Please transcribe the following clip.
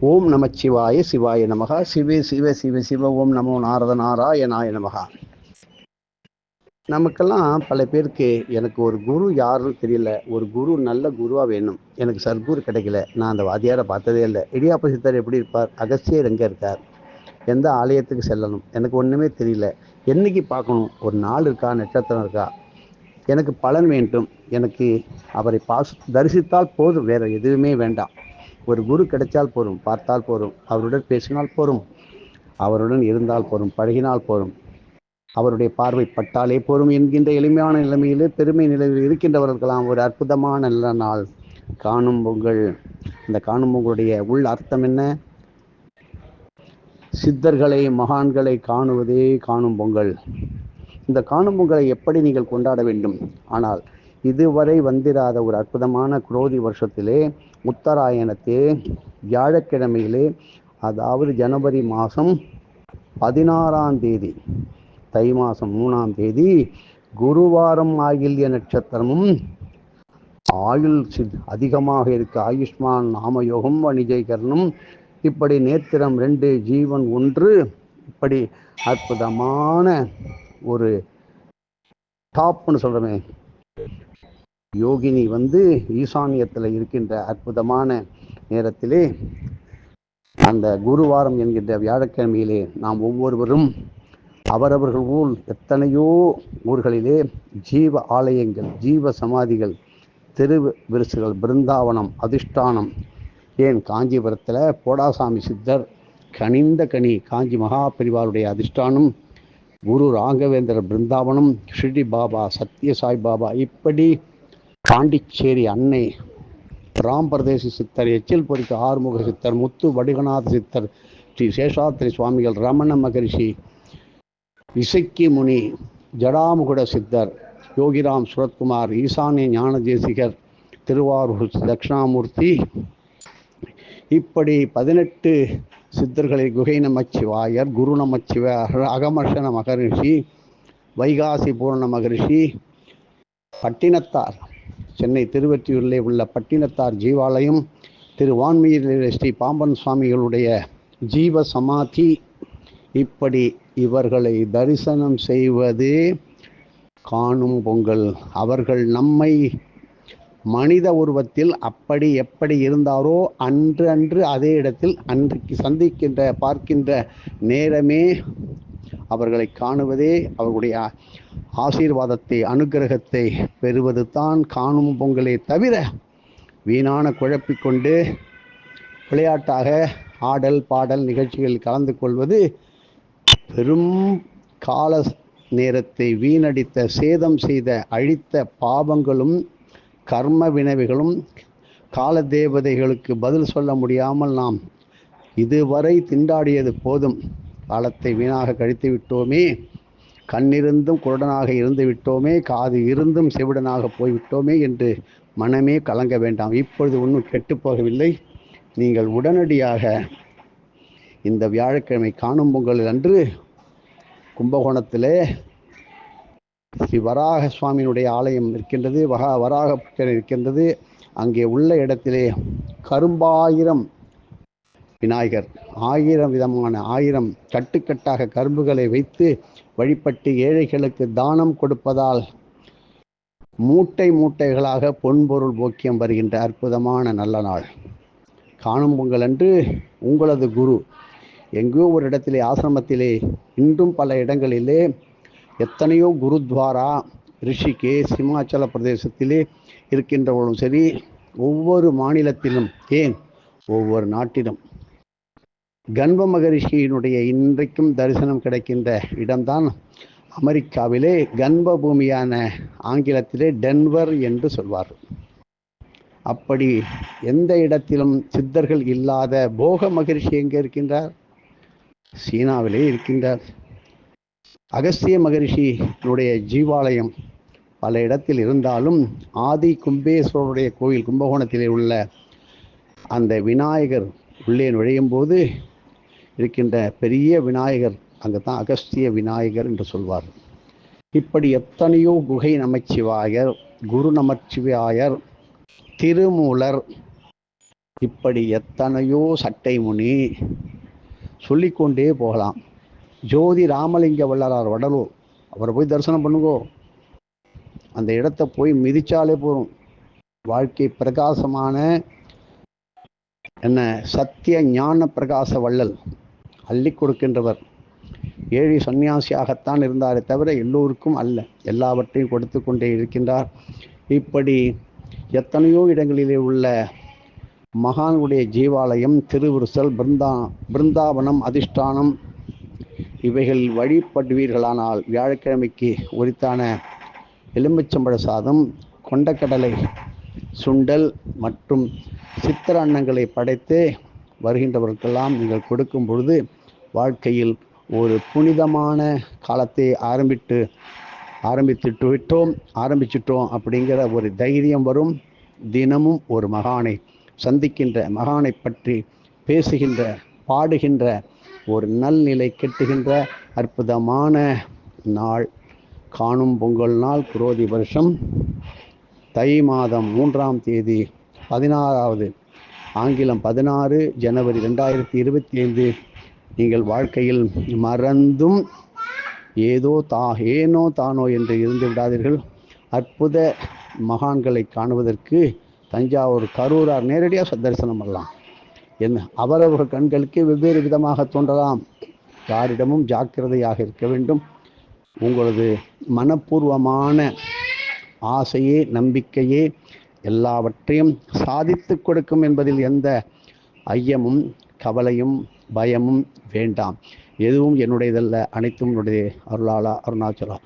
ஓம் நமச்சிவாய சிவாய நமகா. சிவ சிவ சிவ சிவ ஓம் நமோ நாரத நாராயணாய நமகா. நமக்கெல்லாம் பல பேருக்கு எனக்கு ஒரு குரு யாருன்னு தெரியல. ஒரு குரு நல்ல குருவாக வேணும். எனக்கு சர்க்குரு கிடைக்கல. நான் அந்த வாத்தியாரை பார்த்ததே இல்லை. இடியாப்ப சித்தர் எப்படி இருப்பார்? அகஸ்தியர் எங்கே இருக்கார்? எந்த ஆலயத்துக்கு செல்லணும்? எனக்கு ஒன்றுமே தெரியல. என்னைக்கு பார்க்கணும்? ஒரு நாள் இருக்கா? நட்சத்திரம் இருக்கா? எனக்கு பலன் வேண்டும். எனக்கு அவரை பாஸ் தரிசித்தால் போதும். வேறு எதுவுமே வேண்டாம். ஒரு குரு கிடைச்சால் போதும் பார்த்தால் போதும் அவருடன் பேசினால் போதும் அவருடன் இருந்தால் போதும் பழகினால் போதும். அவருடைய பார்வை பட்டாலே போதும் என்கின்ற எளிமையான நிலைமையிலே பெருமை நிலையில் இருக்கின்றவர்களாம் ஒரு அற்புதமான நல்ல நாள். காணும் பொங்கல். இந்த காணும் பொங்கலுடைய உள் அர்த்தம் என்ன? சித்தர்களை மகான்களை காணுவதே காணும் பொங்கல். இந்த காணும் பொங்கலை எப்படி நீங்கள் கொண்டாட வேண்டும்? ஆனால் இதுவரை வந்திராத ஒரு அற்புதமான குரோதி வருஷத்திலே உத்தராயணத்தே வியாழக்கிழமையிலே அதாவது ஜனவரி மாதம் பதினாறாம் தேதி தை மாதம் மூணாம் தேதி குருவாரம் ஆகில்ய நட்சத்திரமும் ஆயுள் சித் அதிகமாக இருக்க ஆயுஷ்மான் நாமயோகம் வணிஜைகரனும் இப்படி நேத்திரம் ரெண்டு ஜீவன் ஒன்று இப்படி அற்புதமான ஒரு டாப்னு சொல்கிறோமே யோகினி வந்து ஈசானியத்தில் இருக்கின்ற அற்புதமான நேரத்திலே அந்த குருவாரம் என்கின்ற வியாழக்கிழமையிலே நாம் ஒவ்வொருவரும் அவரவர்கள் ஊர் எத்தனையோ ஊர்களிலே ஜீவ ஆலயங்கள் ஜீவ சமாதிகள் தெரு விரிசுகள் பிருந்தாவனம் அதிஷ்டானம் ஏன் காஞ்சிபுரத்தில் போடாசாமி சித்தர் கனிந்த கனி காஞ்சி மகா பிரிவாருடைய அதிஷ்டானம் குரு ராகவேந்திர பிருந்தாவனம் ஷிர்டி பாபா சத்ய சாய் பாபா இப்படி பாண்டிச்சேரி அன்னை ராம்பிரதேச சித்தர் எச்சில் பொறிக்க ஆறுமுக சித்தர் முத்து வடிகநாத சித்தர் ஸ்ரீ சேஷாத்திரி சுவாமிகள் ரமண மகரிஷி இசைக்கி முனி ஜடாமுகுட சித்தர் யோகிராம் சுரத்குமார் ஈசானிய ஞான தேசிகர் திருவாரூர் தட்சிணாமூர்த்தி. இப்படி பதினெட்டு சித்தர்களை குகை நமச்சிவாயர் குரு நமச்சிவாயர் அகமர்ஷன மகரிஷி வைகாசி பூர்ண மகரிஷி பட்டினத்தார். சென்னை திருவற்றியூரிலே உள்ள பட்டினத்தார் ஜீவாலயம் திரு வான்மீரில் ஸ்ரீ பாம்பன் சுவாமிகளுடைய ஜீவ சமாதி இப்படி இவர்களை தரிசனம் செய்வது காணும் பொங்கல். அவர்கள் நம்மை மனித உருவத்தில் அப்படி எப்படி இருந்தாரோ அன்று அன்று அதே இடத்தில் அன்றைக்கு சந்திக்கின்ற பார்க்கின்ற நேரமே அவர்களை காணுவதே அவர்களுடைய ஆசீர்வாதத்தை அனுகிரகத்தை பெறுவது தான் காணும் பொங்கலே தவிர வீணான குழப்பிக்கொண்டு விளையாட்டாக ஆடல் பாடல் நிகழ்ச்சிகளில் கலந்து கொள்வது பெரும் கால நேரத்தை வீணடித்த சேதம் செய்த அழித்த பாவங்களும் கர்ம வினவிகளும் கால தேவதைகளுக்கு பதில் சொல்ல முடியாமல் நாம் இதுவரை திண்டாடியது போதும். காலத்தை வீணாக கழித்து விட்டோமே. கண்ணிருந்தும் குருடனாக இருந்து விட்டோமே. காது இருந்தும் செவிடனாக போய்விட்டோமே என்று மனமே கலங்க வேண்டாம். இப்பொழுது ஒன்றும் கெட்டுப்போகவில்லை நீங்கள் உடனடியாக இந்த வியாழக்கிழமை காணும் பொங்கல் அன்று கும்பகோணத்திலே ஸ்ரீ வராக சுவாமியினுடைய ஆலயம் இருக்கின்றது. வகா வராக இருக்கின்றது. அங்கே உள்ள இடத்திலே கரும்பாயிரம் விநாயகர். ஆயிரம் விதமான ஆயிரம் கட்டுக்கட்டாக கரும்புகளை வைத்து வழிபட்டு ஏழைகளுக்கு தானம் கொடுப்பதால் மூட்டை மூட்டைகளாக பொன்பொருள் போக்கியம் வருகின்ற அற்புதமான நல்ல நாள். காணும் பொங்கல் அன்று உங்களது குரு. எங்கோ ஒரு இடத்திலே ஆசிரமத்திலே இன்றும் பல இடங்களிலே எத்தனையோ குருத்வாரா ரிஷிகேஷ் சிமாச்சல பிரதேசத்திலே இருக்கின்றவர்களும் சரி ஒவ்வொரு மாநிலத்திலும் ஏன்? ஒவ்வொரு நாட்டிலும். கண்ப மகரிஷியினுடைய இன்றைக்கும் தரிசனம் கிடைக்கின்ற இடம்தான் அமெரிக்காவிலே கண்ப பூமியான ஆங்கிலத்திலே டென்வர் என்று சொல்வார். அப்படி எந்த இடத்திலும் சித்தர்கள் இல்லாத போக மகரிஷி எங்கே இருக்கின்றார்? சீனாவிலே இருக்கின்றார். அகஸ்திய மகரிஷியினுடைய ஜீவாலயம் பல இடத்தில் இருந்தாலும் ஆதி கும்பேஸ்வரருடைய கோயில் கும்பகோணத்திலே உள்ள அந்த விநாயகர் உள்ளே நுழையும் போது இருக்கின்ற பெரிய விநாயகர் அங்கே தான் அகஸ்திய விநாயகர் என்று சொல்வார் இப்படி எத்தனையோ குகை நமச்சிவாயர் குரு நமச்சிவாயர் திருமூலர் இப்படி எத்தனையோ சட்டை முனி சொல்லிக்கொண்டே போகலாம். ஜோதி ராமலிங்க வள்ளலார் வடலூர் அவரை போய் தரிசனம் பண்ணுங்கோ. அந்த இடத்த போய் மிதிச்சாலே போதும். வாழ்க்கை பிரகாசமான என்ன சத்திய ஞான பிரகாச வள்ளல். அள்ளி கொடுக்கின்றவர் ஏழை சன்னியாசியாகத்தான் இருந்தாரே தவிர எல்லோருக்கும் அல்ல. எல்லாவற்றையும் கொடுத்து கொண்டே இருக்கின்றார். இப்படி எத்தனையோ இடங்களிலே உள்ள மகானுடைய ஜீவாலயம் திருவிருசல் பிருந்தா பிருந்தாவனம் அதிஷ்டானம் இவைகள் வழிபடுவீர்களானால் வியாழக்கிழமைக்கு உரித்தான எலும்புச்சம்பழ சாதம் கொண்டக்கடலை சுண்டல் மற்றும் சித்திர அன்னங்களை படைத்து வருகின்றவர்களுக்கெல்லாம் நீங்கள் கொடுக்கும் பொழுது வாழ்க்கையில் ஒரு புனிதமான காலத்தை ஆரம்பித்து ஆரம்பித்துட்டு விட்டோம் ஆரம்பிச்சிட்டோம் அப்படிங்கிற ஒரு தைரியம் வரும். தினமும் ஒரு மகானை சந்திக்கின்ற மகானை பற்றி பேசுகின்ற பாடுகின்ற ஒரு நல்நிலை கெட்டுகின்ற அற்புதமான நாள். காணும் பொங்கல் நாள் குரோதி வருஷம். தை மாதம் மூன்றாம் தேதி பதினாறாவது ஆங்கிலம் பதினாறு ஜனவரி ரெண்டாயிரத்தி இருபத்தி ஐந்து. நீங்கள் வாழ்க்கையில் மறந்தும் ஏதோ தா ஏனோ தானோ என்று இருந்து விடாதீர்கள். அற்புத மகான்களை காணுவதற்கு தஞ்சாவூர் கரூரார் நேரடியாக தரிசனம் பண்ணலாம். என்ன அவரவர் கண்களுக்கு வெவ்வேறு விதமாக தோன்றலாம். யாரிடமும் ஜாக்கிரதையாக இருக்க வேண்டும். உங்களது மனப்பூர்வமான ஆசையே நம்பிக்கையே எல்லாவற்றையும் சாதித்து கொடுக்கும் என்பதில் எந்த ஐயமும் கவலையும் பயமும் வேண்டாம். எதுவும் என்னுடையதல்ல அனைத்தும் என்னுடைய அருளாளா அருணாச்சலா.